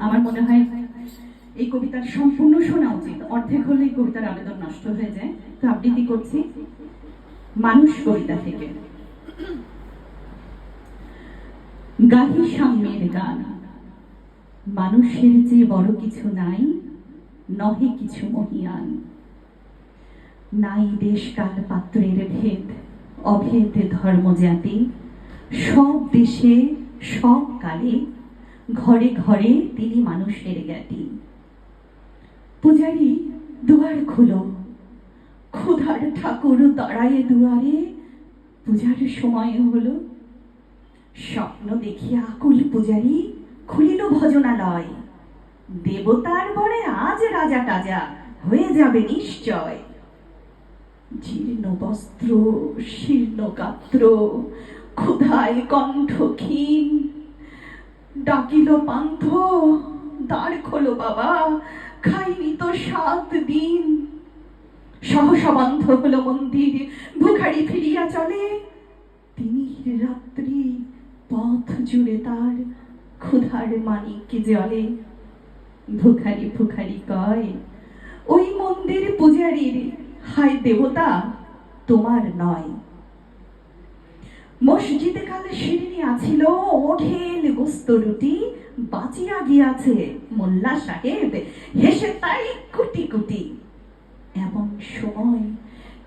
আমার মনে হয় এই কবিতার সম্পূর্ণ শোনা উচিত। অর্ধেক হলে কবিতার আবেদন নষ্ট হয়ে যায়। তো আবৃত্তি করছি মানুষ কবিতা থেকে। গাহি সাম্যের গান। মানুষের যে বড় কিছু নাই, নহে কিছু মহিয়ান। নাই দেশ কাল পাত্রের ভেদ, অভেদ ধর্ম জাতি। সব দেশে, সব কালে ঘরে ঘরে তিনি মানুষের জ্ঞাতি। পূজারি দুয়ার খুলো। ক্ষুধার ঠাকুর দাঁড়ায়ে দুয়ারে। পূজার সময় হলো। স্বপ্ন দেখিয়া আকুল পূজারি খুলিল ভজনালয়। দেবতার বরে আজ রাজা টাজা, হয়ে যাবে নিশ্চয়। জীর্ণ বস্ত্র, শীর্ণ গাত্র ক্ষুধায় কণ্ঠ ক্ষীণ। ডাকিল পান্থ দাঁড় খোলো বাবা, খাইনি তো সাত দিন। সহসা বন্ধ হলো মন্দির ভুখারি ফিরিয়া চলে। তিনি রাত্রি পথ জুড়ে তার ক্ষুধার মানিক জলে। ভুখারি ভুখারি কয়, ওই মন্দির পূজারীর, হায় দেবতা, তোমার নয়। মসজিদে কালে শিরিনি আছিল ওঠেল গোস্ত রুটি, বাঁচিয়া গিয়াছে মোল্লা সাহেব, হেসে তাই কুটি কুটি। এমন সময়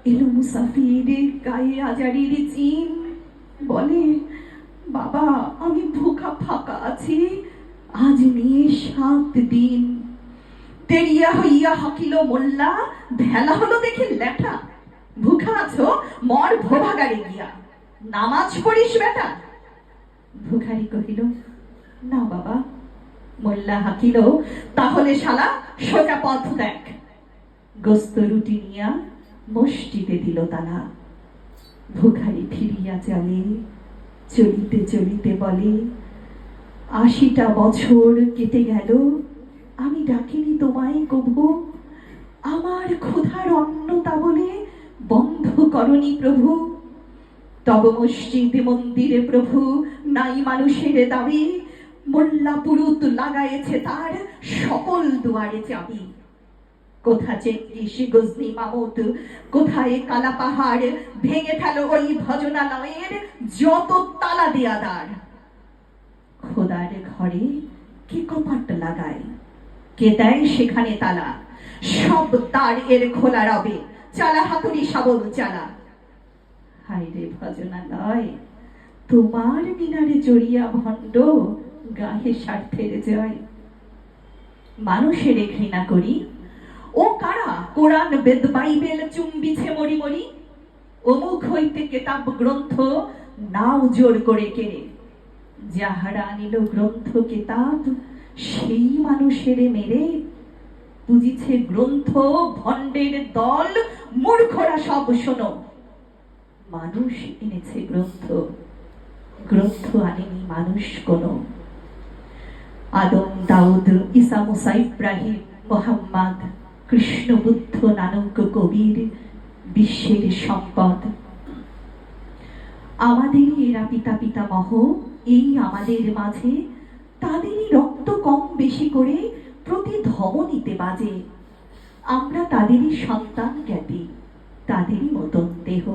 এলো মুসাফির গায়ে আজারির চিন, বলে, বাবা, আমি ভুখা ফাঁকা আছি, আজ নিয়ে সাত দিন। তেরিয়া হইয়া হাকিল মোল্লা, ভেলা হলো দেখে লেঠা। ভুখা আছো, মর ভোভাগারে গিয়া। নামাজ পড়িস বেটা? ভুখারি কহিল, না বাবা, মোল্লা হাকিল, তাহলে শালা সোজা পথ দেখ। গোস্ত রুটি নিয়া মসজিদে দিল তালা। ভুখারি ফিরিয়া চলে, চলিতে চলিতে বলে, আশিটা বছর কেটে গেল, আমি ডাকিনি তোমায় কবু আমার ক্ষুধার অন্নতা বলে বন্ধ করনি প্রভু। তব মসজিদ মন্দিরে প্রভু, নাই মানুষের দাবি। মোল্লা পুরুত লাগায়েছে তার সকল দুয়ারে চাবি। কোথা চেঙ্গিস গজনি মামুদ কোথায় কালা পাহাড়, ভেঙে ফেলো ওই ভজনালয়ের যত তালা দেয়া দ্বার। খোদার ঘরে কে কপাট লাগায়? কে দেয় সেখানে তালা? সব তার এর খোলা রবে, চালা হাতুড়ি শাবল চালা। হায় রে ভজনালয় তোমার মিনারে জড়িয়া ভণ্ড গাহে স্বার্থের জয়। মানুষের ঘৃণা করি। ও কারা কোরআন বেদ বাইবেল চুম্বিছে মরি মরি? অমুক হইতে কেতাব গ্রন্থ নাও জোর করে কেড়ে যাহারা আনিল গ্রন্থ কেতাব, সেই মানুষের মেরে। বুঝিছে গ্রন্থ ভণ্ডের দল, মূর্খরা সব শোনো। মানুষ এনেছে গ্রন্থ। গ্রন্থ আনেনি মানুষ কোনো। আদম, দাউদ ইসা মুসা, ইব্রাহিম, মোহাম্মদ, কৃষ্ণ, বুদ্ধ, নানক, কবির, বিশ্বের সম্পদ। আমাদেরই এরা পিতা পিতামহ এই আমাদের মাঝে তাদেরই রক্ত কম বেশি করে প্রতি ধমনীতে বাজে। আমরা তাদেরই সন্তান জ্ঞাতি, তাদেরই মতন দেহ।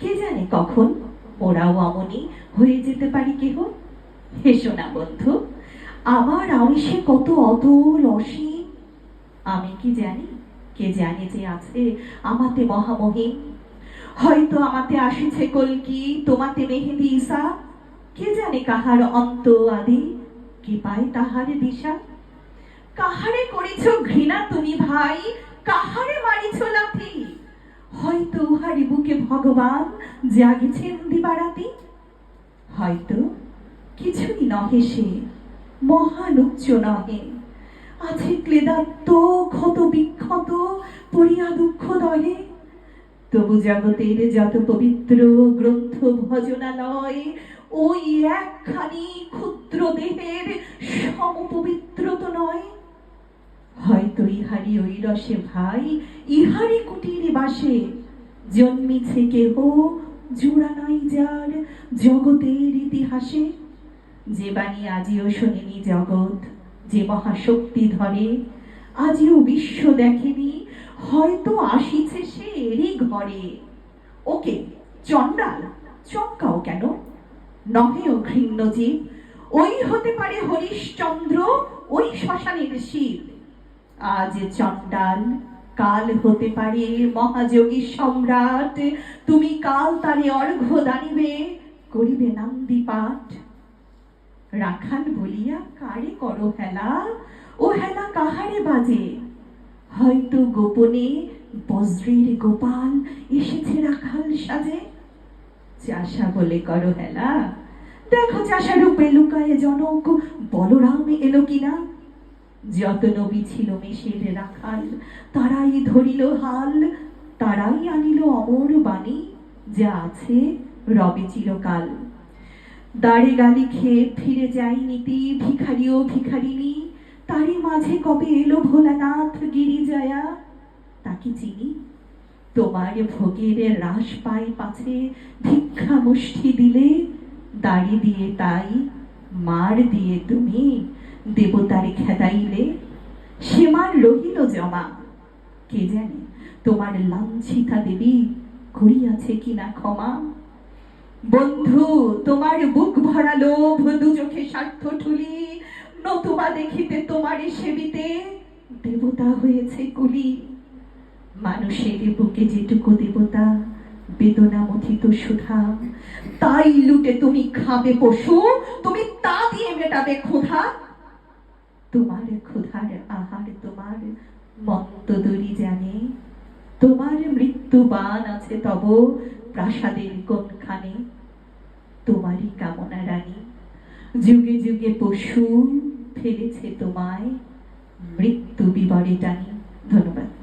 কে জানে কখন? ওরাও অমনি হয়ে যেতে পারি কেহ? হেসো না, বন্ধু। আমার আমিষে কত অতল অসীম। আমি কি জানি? কে জানে যে আছে আমাতে মহামহিম। হয়তো আমাতে আসিছে কলকি তোমাতে মেহেদি ঈসা। কে জানে কাহার অন্ত আদি? কে পায় তাহার দিশা। কাহারে করেছ ঘৃণা তুমি ভাই? কাহারে মারিছ লাথি? হয়তো উহারি বুকে ভগবান জাগিছেন দিবারাতি? হয়তো কিছুই নহে সে, মহান উচ্চ নহে। আছে ক্লেদাত্ত ক্ষত বিক্ষত পড়িয়া দুঃখ দহে। তবু জগতের যত পবিত্র গ্রন্থ ভজনালয়, ওই একখানি ক্ষুদ্র দেহের সম পবিত্র তো নয়। হয়তো ইহারি ওই রসে ভাই ইহারি কুটির বাসে। জন্মিছে কেহ, জোড়া নাই যার জগতের ইতিহাসে। যে বাণী আজিও শোনেনি জগৎ, যে মহাশক্তি ধরে, আজিও বিশ্ব দেখেনি, হয়তো আসিছে সে এরই ঘরে। ওকে, চণ্ডাল, চমকাও কেন? নহে ও ঘৃণ্য জীব, ওই হতে পারে হরিশ্চন্দ্র, ওই শ্মশানের শিব। আজ চণ্ডাল, কাল হতে পারে মহাযোগী সম্রাট। তুমি কাল তারে অর্ঘ্য দানিবে, করিবে নান্দি পাঠ। রাখাল বলিয়া, কারে করো হেলা? ও হেলা কাহারে বাজে? হয়তো গোপনে বজ্রের গোপাল এসেছে রাখাল সাজে। চাষা বলে করো হেলা? দেখো চাষা রূপে লুকায় জনক, বলরাম এলো কিনা? যত নবী ছিল মেষের রাখাল, তারাই ধরিল হাল, তারাই আনিল অমর বাণী, যা আছে রবে চিরকাল। দাড়ি গালি খেয়ে ফিরে যাই নীতি ভিখারি ও ভিখারিনী তারই মাঝে কবে এলো ভোলানাথ গিরিজায়া? তাকে চিনি? তোমার ভোগের হ্রাস পাই পাছে, ভিক্ষা মুষ্টি দিলে, দাড়ি দিয়ে তাই, মার দিয়ে তুমি দেবতার খেদাইলে সে মার রহিল জমা। কে জানে তোমার লাঞ্ছিতা দেবী করিয়াছে কিনা ক্ষমা? বন্ধু, তোমার বুক ভরা লোভ দু চোখে স্বার্থ ঠুলি, নতুবা দেখিতে তোমারে সেবিতে দেবতা হয়েছে কুলি। মানুষের বুকে যেটুকু দেবতা বেদনা মথিত সুধা, তাই লুটে তুমি খাবে পশু, তুমি তা দিয়ে মেটাবে ক্ষুধা। তোমার ক্ষুধার আহার, তোমার মন্তদরি জানে, তোমার মৃত্যু বান আছে তব প্রাসাদের কোনখানে তোমারই কামনা রানী, যুগে যুগে পশু ফেলেছে তোমায়, মৃত্যু বিবরে টানি। ধন্যবাদ।